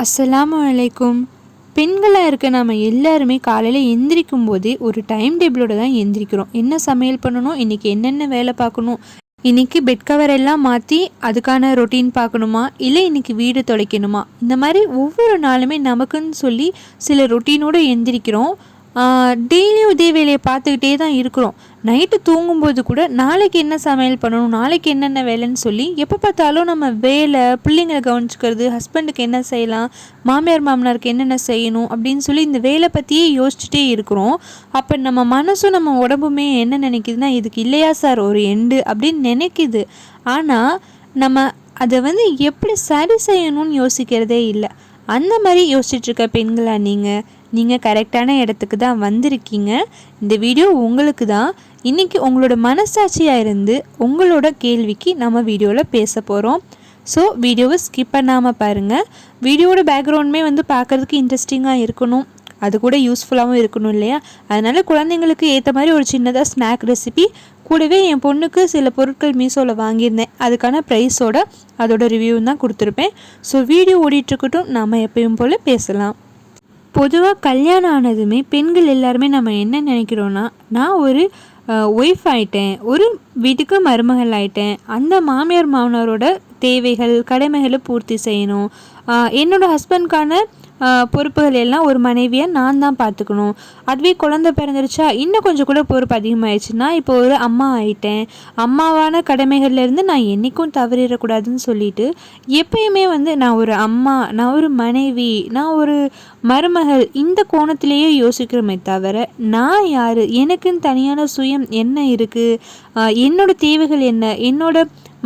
அஸ்ஸலாமு அலைக்கும். பெண்களாக இருக்க நம்ம எல்லாருமே காலையில் எந்திரிக்கும் போதே ஒரு டைம் டேபிளோட தான் எந்திரிக்கிறோம். என்ன சமையல் பண்ணணும்? இன்றைக்கி என்னென்ன வேலை பார்க்கணும்? இன்றைக்கி பெட் கவர் எல்லாம் மாற்றி அதுக்கான ரொட்டீன் பார்க்கணுமா? இல்லை இன்றைக்கி வீடு துடைக்கணுமா? இந்த மாதிரி ஒவ்வொரு நாளுமே நமக்குன்னு சொல்லி சில ரொட்டீனோடு எந்திரிக்கிறோம். டெய்லியும் இதே வேலையை பார்த்துக்கிட்டே தான் இருக்கிறோம். நைட்டு தூங்கும்போது கூட நாளைக்கு என்ன சமையல் பண்ணணும் நாளைக்கு என்னென்ன வேலைன்னு சொல்லி எப்போ பார்த்தாலும் நம்ம வேலை பிள்ளைங்களை கவனிச்சுக்கிறது ஹஸ்பண்டுக்கு என்ன செய்யலாம் மாமியார் மாமனாருக்கு என்னென்ன செய்யணும் அப்படின்னு சொல்லி இந்த வேலை பற்றியே யோசிச்சுட்டே இருக்கிறோம். அப்போ நம்ம மனசும் நம்ம உடம்புமே என்ன நினைக்குதுன்னா இதுக்கு இல்லையா சார் ஒரு எண்டு அப்படின்னு நினைக்குது. ஆனால் நம்ம அதை வந்து எப்படி சரி செய்யணும்னு யோசிக்கிறதே இல்லை. அந்த மாதிரி யோசிச்சுட்ருக்க பெண்களா நீங்கள் நீங்கள் கரெக்டான இடத்துக்கு தான் வந்திருக்கீங்க. இந்த வீடியோ உங்களுக்கு தான். இன்றைக்கி உங்களோட மனசாட்சியாக இருந்து உங்களோட கேள்விக்கு நம்ம வீடியோவில் பேச போகிறோம் ஸோ வீடியோவை ஸ்கிப் பண்ணாமல் பாருங்கள் வீடியோட பேக்ரவுண்டுமே வந்து பார்க்குறதுக்கு இன்ட்ரெஸ்டிங்காக இருக்கணும். அது கூட யூஸ்ஃபுல்லாகவும் இருக்கணும் இல்லையா? அதனால் குழந்தைங்களுக்கு ஏற்ற மாதிரி ஒரு சின்னதாக ஸ்நாக் ரெசிபி கூடவே என் பொண்ணுக்கு சில பொருட்கள் மீஷோவில் வாங்கியிருந்தேன். அதுக்கான ப்ரைஸோட அதோட ரிவ்யூ தான் கொடுத்துருப்பேன். ஸோ வீடியோ ஓடிட்டுருக்கட்டும் நாம் எப்பயும் போல் பேசலாம். பொதுவாக கல்யாணம் ஆனதுமே பெண்கள் எல்லாருமே நம்ம என்ன நினைக்கிறோன்னா நான் ஒரு ஒய்ஃப் ஆயிட்டேன் ஒரு வீட்டுக்கு மருமகள் ஆயிட்டேன் அந்த மாமியார் மாமனாரோட தேவைகள் கடமைகளை பூர்த்தி செய்யணும். என்னோடய ஹஸ்பண்ட்கான பொறுப்புகள் எல்லாம் ஒரு மனைவியை நான் தான் பார்த்துக்கணும். அதுவே குழந்த பிறந்துருச்சா இன்னும் கொஞ்சம் கூட பொறுப்பு அதிகமாகிடுச்சுன்னா இப்போ ஒரு அம்மா ஆயிட்டேன். அம்மாவான கடமைகள்லேருந்து நான் என்றைக்கும் தவறிடக்கூடாதுன்னு சொல்லிட்டு எப்பயுமே வந்து நான் ஒரு அம்மா நான் ஒரு மனைவி நான் ஒரு மருமகள் இந்த கோணத்திலேயே யோசிக்கிறோமே தவிர நான் யார்? எனக்குன்னு தனியான சுயம் என்ன இருக்குது என்னோடய தேவைகள் என்ன? என்னோட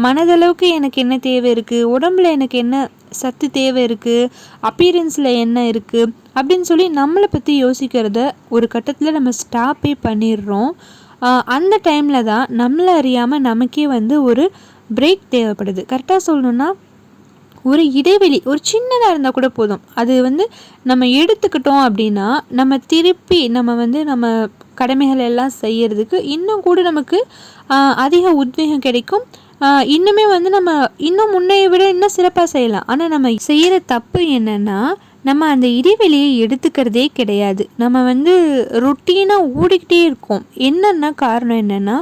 மனதளவுக்கு எனக்கு என்ன தேவை இருக்குது உடம்புல எனக்கு என்ன சத்து தேவை இருக்குது அப்பீரன்ஸில் என்ன இருக்குது அப்படின்னு சொல்லி நம்மளை பற்றி யோசிக்கிறத ஒரு கட்டத்தில் நம்ம ஸ்டாப்பே பண்ணிடுறோம். அந்த டைமில் தான் நம்மளை அறியாமல் நமக்கே வந்து ஒரு பிரேக் தேவைப்படுது. கரெக்டாக சொல்லணுன்னா ஒரு இடைவெளி ஒரு சின்னதாக இருந்தால் கூட போதும். அது வந்து நம்ம எடுத்துக்கிட்டோம் அப்படின்னா நம்ம திருப்பி நம்ம வந்து நம்ம கடமைகள் எல்லாம் செய்கிறதுக்கு இன்னும் கூட நமக்கு அதிக உத்வேகம் கிடைக்கும். இன்னுமே வந்து நம்ம இன்னும் முன்னையை விட இன்னும் சிறப்பாக செய்யலாம். ஆனால் நம்ம செய்கிற தப்பு என்னென்னா நம்ம அந்த இடைவெளியை எடுத்துக்கிறதே கிடையாது. நம்ம வந்து ரொட்டீனாக ஓடிக்கிட்டே இருக்கோம். என்னென்னா காரணம் என்னென்னா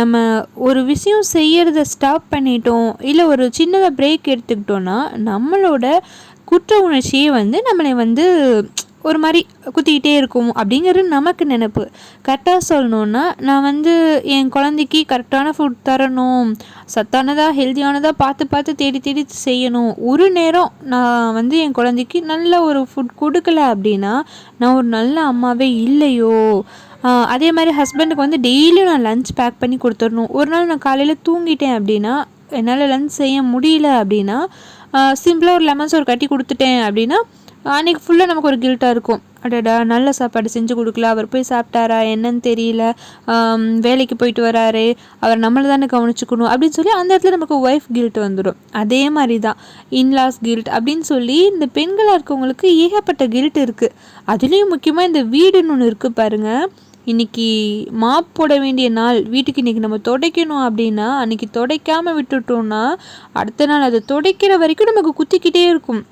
நம்ம ஒரு விஷயம் செய்கிறத ஸ்டாப் பண்ணிட்டோம் இல்லை ஒரு சின்னதாக பிரேக் எடுத்துக்கிட்டோன்னா நம்மளோட குற்ற உணர்ச்சியே வந்து நம்மளை வந்து ஒரு மாதிரி குத்திக்கிட்டே இருக்கும் அப்படிங்கிறது நமக்கு நினப்பு. கரெக்டாக சொல்லணுன்னா நான் வந்து என் குழந்தைக்கு கரெக்டான ஃபுட் தரணும் சத்தானதாக ஹெல்த்தியானதாக பார்த்து பார்த்து தேடி தேடி செய்யணும். ஒரு நேரம் நான் வந்து என் குழந்தைக்கு நல்ல ஒரு ஃபுட் கொடுக்கல அப்படின்னா நான் ஒரு நல்ல அம்மாவே இல்லையோ? அதே மாதிரி ஹஸ்பண்டுக்கு வந்து டெய்லியும் நான் லஞ்ச் பேக் பண்ணி கொடுத்துடணும். ஒரு நாள் நான் காலையில் தூங்கிட்டேன் அப்படின்னா என்னால் லஞ்ச் செய்ய முடியல அப்படின்னா சிம்பிளாக ஒரு லெமன் ஒரு கட்டி கொடுத்துட்டேன் அப்படின்னா அன்றைக்கி ஃபுல்லாக நமக்கு ஒரு கில்ட்டாக இருக்கும். அடடா நல்ல சாப்பாடு செஞ்சு கொடுக்கல. அவர் போய் சாப்பிட்டாரா? என்னன்னு தெரியல. வேலைக்கு போயிட்டு வராரு. அவர் நம்மளை தானே கவனிச்சுக்கணும் அப்படின்னு சொல்லி அந்த இடத்துல நமக்கு ஒய்ஃப் கில்ட் வந்துடும் அதே மாதிரி தான் இன்லாஸ் கில்ட் அப்படின்னு சொல்லி இந்த பெண்களாக இருக்கவங்களுக்கு ஏகப்பட்ட கில்ட் இருக்குது அதுலேயும் முக்கியமாக இந்த வீடுன்னு ஒன்று இருக்குது பாருங்கள் இன்றைக்கி மாப் போட வேண்டிய நாள். வீட்டுக்கு இன்றைக்கி நம்ம துடைக்கணும் அப்படின்னா அன்றைக்கி துடைக்காமல் விட்டுட்டோம்னா அடுத்த நாள் அதை துடைக்கிற வரைக்கும் நமக்கு குத்திக்கிட்டே இருக்கும்.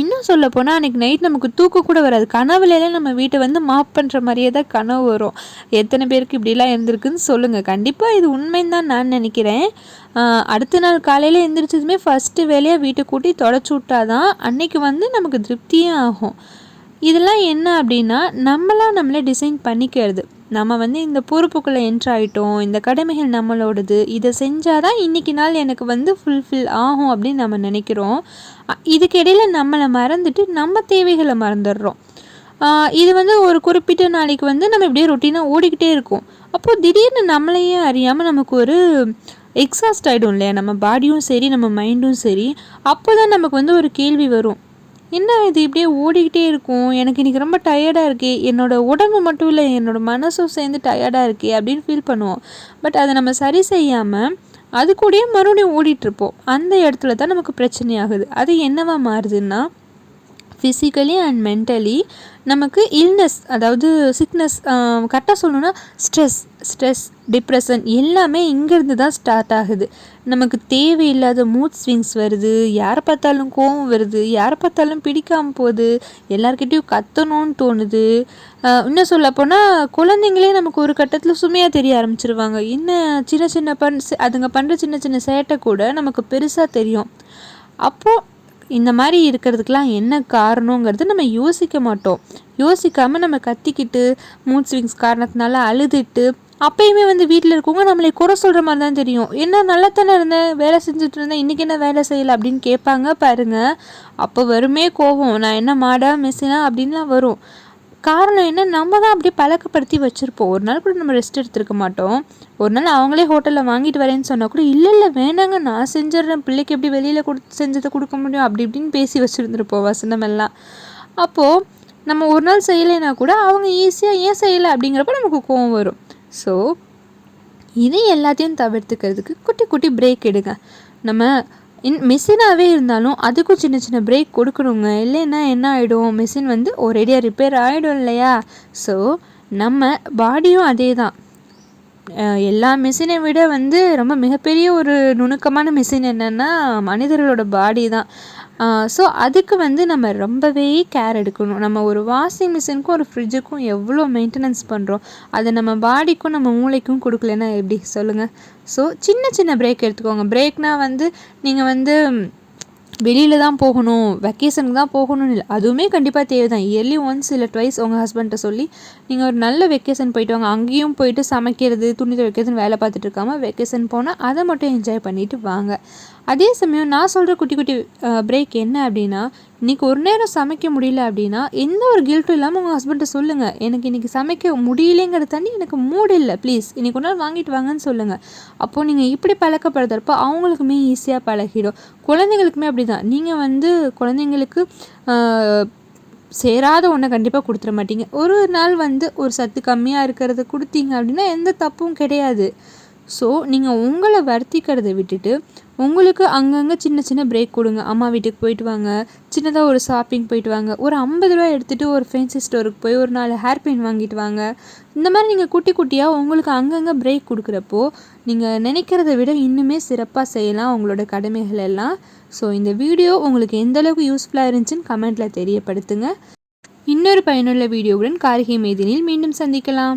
இன்னும் சொல்ல போனால் அன்றைக்கி நைட் நமக்கு தூக்கம் கூட வராது. கனவுலலாம் நம்ம வீட்டை வந்து மாப் பண்ணுற மாதிரியே தான் கனவு வரும். எத்தனை பேருக்கு இப்படிலாம் இருந்திருக்குன்னு சொல்லுங்கள் கண்டிப்பாக இது உண்மைன்னு தான் நான் நினைக்கிறேன். அடுத்த நாள் காலையில் எழுந்திரிச்சதுமே ஃபஸ்ட்டு வேலையாக வீட்டை கூட்டி தொடச்சி விட்டாதான் அன்னைக்கு வந்து நமக்கு திருப்தியும் ஆகும். இதெல்லாம் என்ன அப்படின்னா நம்மளாம் நம்மளே டிசைன் பண்ணிக்கிறது. நம்ம வந்து இந்த பொறுப்புக்குள்ளே என்ட்ராயிட்டோம் இந்த கடமைகள் நம்மளோடது இதை செஞ்சால் தான் இன்றைக்கி நாள் எனக்கு வந்து ஃபுல்ஃபில் ஆகும் அப்படின்னு நம்ம நினைக்கிறோம். இதுக்கிடையில் நம்மளை மறந்துட்டு நம்ம தேவைகளை மறந்துடுறோம். இது வந்து ஒரு குறிப்பிட்ட நாளைக்கு வந்து நம்ம இப்படியே ரொட்டீனாக ஓடிக்கிட்டே இருக்கோம். அப்போது திடீர்னு நம்மளையே அறியாமல் நமக்கு ஒரு எக்ஸாஸ்ட் ஆகிடும் இல்லையா? நம்ம பாடியும் சரி நம்ம மைண்டும் சரி. அப்போ தான் நமக்கு வந்து ஒரு கேள்வி வரும். என்ன இது இப்படியே ஓடிக்கிட்டே இருக்கும்? எனக்கு இன்றைக்கி ரொம்ப டயர்டாக இருக்கே. என்னோடய உடம்பு மட்டும் இல்லை என்னோடய மனசும் சேர்ந்து டயர்டாக இருக்கே அப்படின்னு ஃபீல் பண்ணுவோம். பட் அதை நம்ம சரி செய்யாமல் அது கூடயே மறுபடியும் ஓடிட்டுருப்போம் அந்த இடத்துல தான் நமக்கு பிரச்சனை ஆகுது அது என்னவா மாறுதுன்னா ஃபிசிக்கலி அண்ட் மென்டலி நமக்கு இல்னஸ் அதாவது சிக்னஸ் கரெக்டாக சொல்லணுன்னா ஸ்ட்ரெஸ் ஸ்ட்ரெஸ் டிப்ரெஷன் எல்லாமே இங்கேருந்து தான் ஸ்டார்ட் ஆகுது. நமக்கு தேவையில்லாத மூட் ஸ்விங்ஸ் வருது யாரை பார்த்தாலும் கோவம் வருது யாரை பார்த்தாலும் பிடிக்காமல் போகுது எல்லாருக்கிட்டேயும் கத்தணும்னு தோணுது. இன்னும் சொல்ல போனால் குழந்தைங்களே நமக்கு ஒரு கட்டத்தில் சுமையாக தெரிய ஆரம்பிச்சிருவாங்க. இன்னும் சின்ன சின்ன பண் அதுங்க பண்ணுற சின்ன சின்ன சேட்டை கூட நமக்கு பெருசாக தெரியும். அப்போது இந்த மாதிரி இருக்கிறதுக்கெலாம் என்ன காரணங்கிறது நம்ம யோசிக்க மாட்டோம். யோசிக்காமல் நம்ம கத்திக்கிட்டு மூட் ஸ்விங்ஸ் காரணத்தினால அழுதுட்டு அப்பயுமே வந்து வீட்டில் இருக்கவங்க நம்மளை குறை சொல்கிற மாதிரி தான் தெரியும். என்ன நல்லா தானே இருந்தேன் வேலை செஞ்சுட்டு இருந்தேன் இன்றைக்கி என்ன வேலை செய்யலை அப்படின்னு கேட்பாங்க பாருங்கள் அப்போ வருமே கோவம் நான் என்ன மாடா மிஸ்ஸினா அப்படின்லாம் வரும். காரணம் என்ன? நம்ம தான் அப்படியே பழக்கப்படுத்தி வச்சுருப்போம். ஒரு நாள் கூட நம்ம ரெஸ்ட் எடுத்துருக்க மாட்டோம். ஒரு நாள் அவங்களே ஹோட்டலில் வாங்கிட்டு வரேன்னு சொன்னால் கூட இல்லை இல்லை வேணாங்க நான் செஞ்சிடறேன். பிள்ளைக்கு எப்படி வெளியில் கொடுத்து செஞ்சதை கொடுக்க முடியும்? அப்படி இப்படின்னு பேசி வச்சுருந்துருப்போம் வசனமெல்லாம். அப்போது நம்ம ஒரு நாள் செய்யலைன்னா கூட அவங்க ஈஸியாக ஏன் செய்யலை? அப்படிங்கிறப்ப நமக்கு கோவம் வரும். ஸோ இதை எல்லாத்தையும் தவிர்த்துக்கிறதுக்கு குட்டி குட்டி பிரேக் எடுங்க. நம்ம இன் மிஷினாகவே இருந்தாலும் அதுக்கும் சின்ன சின்ன பிரேக் கொடுக்கணுங்க. இல்லைன்னா என்ன ஆகிடும் மிஷின் வந்து ஒரேடியாக ரிப்பேர் ஆகிடும் இல்லையா? ஸோ நம்ம பாடியும் அதே தான் எல்லா மிஷினை விட வந்து ரொம்ப மிகப்பெரிய ஒரு நுணுக்கமான மிஷின் என்னென்னா மனிதர்களோட பாடி தான் ஸோ அதுக்கு வந்து நம்ம ரொம்பவே கேர் எடுக்கணும். நம்ம ஒரு வாஷிங் மிஷினுக்கும் ஒரு ஃப்ரிட்ஜுக்கும் எவ்வளோ மெயின்டெனன்ஸ் பண்ணுறோம் அதை நம்ம பாடிக்கும் நம்ம மூளைக்கும் கொடுக்கலன்னா எப்படி? சொல்லுங்கள் ஸோ சின்ன சின்ன பிரேக் எடுத்துக்கோங்க. பிரேக்னால் வந்து நீங்கள் வந்து வெளியில் தான் போகணும் வெக்கேஷனுக்கு தான் போகணும்னு இல்லை அதுவுமே கண்டிப்பாக தேவை தான் இயர்லி ஒன்ஸ் இல்லை ட்வைஸ் உங்கள் ஹஸ்பண்ட்டை சொல்லி நீங்கள் ஒரு நல்ல வெக்கேஷன் போயிட்டு வாங்க. அங்கேயும் போயிட்டு சமைக்கிறது துணி துவைக்கிறதுன்னு வேலை பார்த்துட்டு இருக்காமல் வெக்கேஷன் போனால் அதை மட்டும் என்ஜாய் பண்ணிவிட்டு வாங்க. அதே சமயம் நான் சொல்கிற குட்டி குட்டி பிரேக் என்ன அப்படின்னா இன்றைக்கி ஒரு நேரம் சமைக்க முடியல அப்படின்னா எந்த ஒரு கில்ட்டும் இல்லாமல் உங்கள் ஹஸ்பண்ட்டை சொல்லுங்கள் எனக்கு இன்றைக்கி சமைக்க முடியலைங்கிறத தண்ணி எனக்கு மூடு இல்லை ப்ளீஸ் இன்றைக்கி ஒரு நாள் வாங்கிட்டு வாங்கன்னு சொல்லுங்கள் அப்போது நீங்கள் இப்படி பழக்கப்படுறப்போ அவங்களுக்குமே ஈஸியாக பழகிடும். குழந்தைங்களுக்குமே அப்படி தான் நீங்கள் வந்து குழந்தைங்களுக்கு சேராத ஒன்றை கண்டிப்பாக கொடுத்துட மாட்டீங்க. ஒரு நாள் வந்து ஒரு சத்து கம்மியாக இருக்கிறத கொடுத்தீங்க அப்படின்னா எந்த தப்பும் கிடையாது. ஸோ நீங்கள் உங்களை வருத்திக்கிறத விட்டுட்டு உங்களுக்கு அங்கங்கே சின்ன சின்ன பிரேக் கொடுங்க. அம்மா வீட்டுக்கு போயிட்டு வாங்க. சின்னதாக ஒரு ஷாப்பிங் போயிட்டு வாங்க. ஒரு ஐம்பது ரூபா எடுத்துகிட்டு ஒரு ஃபேன்சி ஸ்டோருக்கு போய் ஒரு நாலு ஹேர் பெயின் வாங்கிட்டு வாங்க. இந்த மாதிரி நீங்கள் குட்டி குட்டியாக உங்களுக்கு அங்கங்கே பிரேக் கொடுக்குறப்போ நீங்கள் நினைக்கிறத விட இன்னுமே சிறப்பாக செய்யலாம் உங்களோட கடமைகள் எல்லாம். ஸோ இந்த வீடியோ உங்களுக்கு எந்தளவுக்கு யூஸ்ஃபுல்லாக இருந்துச்சுன்னு கமெண்ட்டில் தெரியப்படுத்துங்க. இன்னொரு பயனுள்ள வீடியோவுடன் கார்கி மேதினில் மீண்டும் சந்திக்கலாம்.